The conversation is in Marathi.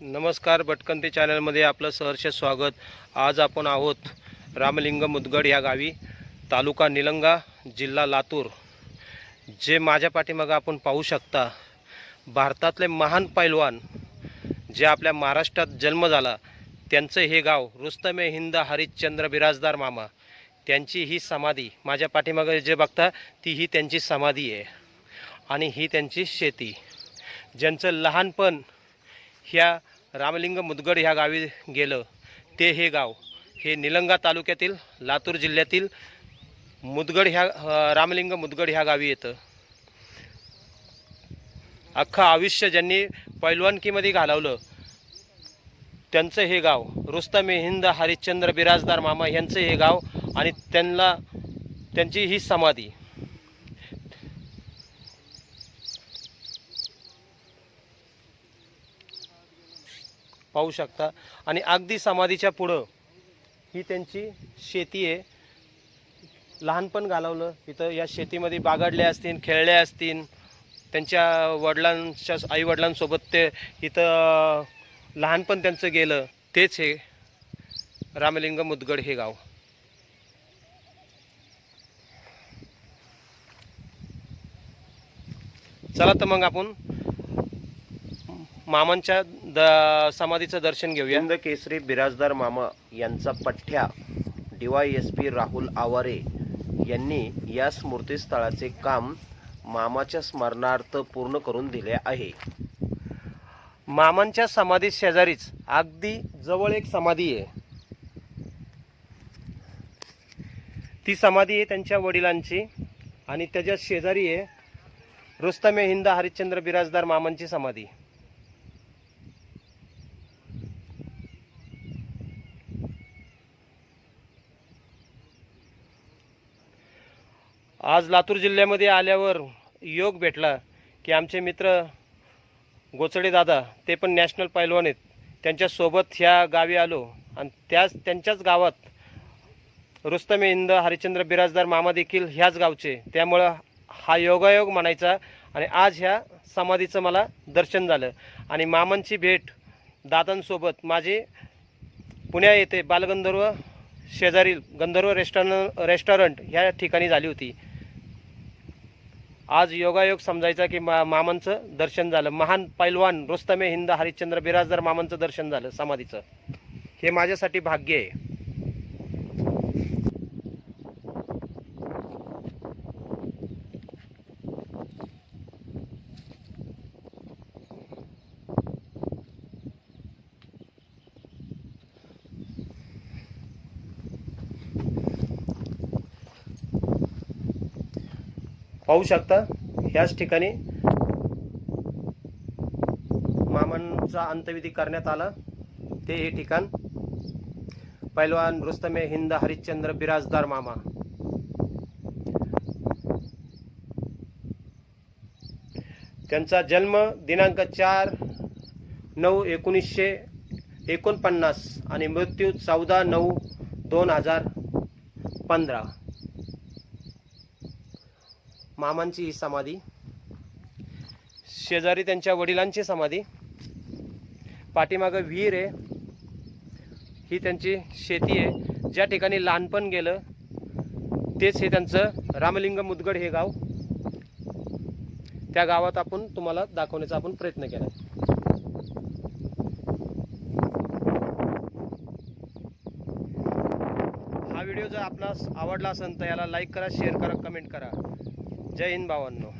नमस्कार भटकंती चॅनलमध्ये आपलं सहर्ष स्वागत. आज आपण आहोत रामलिंग मुदगड या गावी तालुका निलंगा जिल्हा लातूर. जे माझ्या पाठीमागं आपण पाहू शकता भारतातले महान पैलवान जे आपल्या महाराष्ट्रात जन्म झाला त्यांचं हे गाव रुस्तमे हिंद हरिश्चंद्र बिराजदार मामा. त्यांची ही समाधी माझ्या पाठीमागं जे बघता ती ही त्यांची समाधी आहे. आणि ही त्यांची शेती. ज्यांचं लहानपण ह्या रामलिंग मुदगड ह्या गावी गेलं. ते हे गाव. हे निलंगा तालुक्यातील लातूर जिल्ह्यातील मुदगड ह्या रामलिंग मुदगड ह्या गावी येतं. अख्खं आयुष्य ज्यांनी पैलवानकीमध्ये घालवलं त्यांचं हे गाव रुस्तम हिंद हरिश्चंद्र बिराजदार मामा यांचं हे गाव आणि त्यांना त्यांची ही समाधी. पाहू शकता. आणि अगदी समाधीच्या पुढं ही त्यांची शेती आहे. लहानपण घालवलं. इथं या शेतीमध्ये बागडले असतील खेळले असतील. त्यांच्या वडिलांच्या आईवडिलांसोबत ते इथं लहानपण त्यांचं गेलं. तेच हे रामलिंग मुदगड हे गाव. चला तर मग आपण मामांच्या द समाधीचं दर्शन घेऊया. हिंद केसरी बिराजदार मामा यांचा पठ्ठ्या DY S P Rahul Aware यांनी या स्मृतीस्थळाचे काम मामाच्या स्मरणार्थ पूर्ण करून दिले आहे. मामांच्या समाधी शेजारीच अगदी जवळ एक समाधी आहे. ती समाधी आहे त्यांच्या वडिलांची आणि त्याच्या शेजारी आहे रुस्तमे हिंद हरिश्चंद्र बिराजदार मामांची समाधी. आज लातूर जिल्ह्यामध्ये आल्यावर योग भेटला की आमचे मित्र गोचडे दादा ते पण नॅशनल पैलवान आहेत. त्यांच्यासोबत ह्या गावी आलो आणि त्याच त्यांच्याच गावात रुस्तम इंद हरिश्चंद्र बिराजदार मामा देखील ह्याच गावचे. त्यामुळं हा योगायोग म्हणायचा आणि आज ह्या समाधीचं मला दर्शन झालं. आणि मामांची भेट दादांसोबत माझी पुण्या येथे बालगंधर्व शेजारील गंधर्व रेस्टॉरंट रेस्टॉरंट ह्या ठिकाणी झाली होती. आज योगायोग समजायचा की मा मामांचं दर्शन झालं. महान पैलवान रुस्तमे हिंद हरिश्चंद्र बिराजदार मामांचं दर्शन झालं समाधीचं. हे माझ्यासाठी भाग्य आहे. पाहू शकता ह्याच ठिकाणी मामांचा अंत्यविधी करण्यात आला. ते हे ठिकाण. पैलवान रुस्तमे हिंद हरिश्चंद्र बिराजदार मामा. त्यांचा जन्म दिनांक चार नऊ एकोणीसशे एकोणपन्नास आणि मृत्यू चौदा नऊ दोन हजार पंधरा. मामांची ही समाधी शेजारी त्यांच्या वडिलांची समाधी पाठीमागं विहीर आहे. ही त्यांची शेती आहे. ज्या ठिकाणी लहानपण गेलं तेच हे त्यांचं रामलिंग मुदगड हे गाव. त्या गावात आपण तुम्हाला दाखवण्याचा आपण प्रयत्न केला. हा व्हिडिओ जर आपणास आवडला असेल तर याला लाईक करा शेअर करा कमेंट करा. जय हिंद भावांनो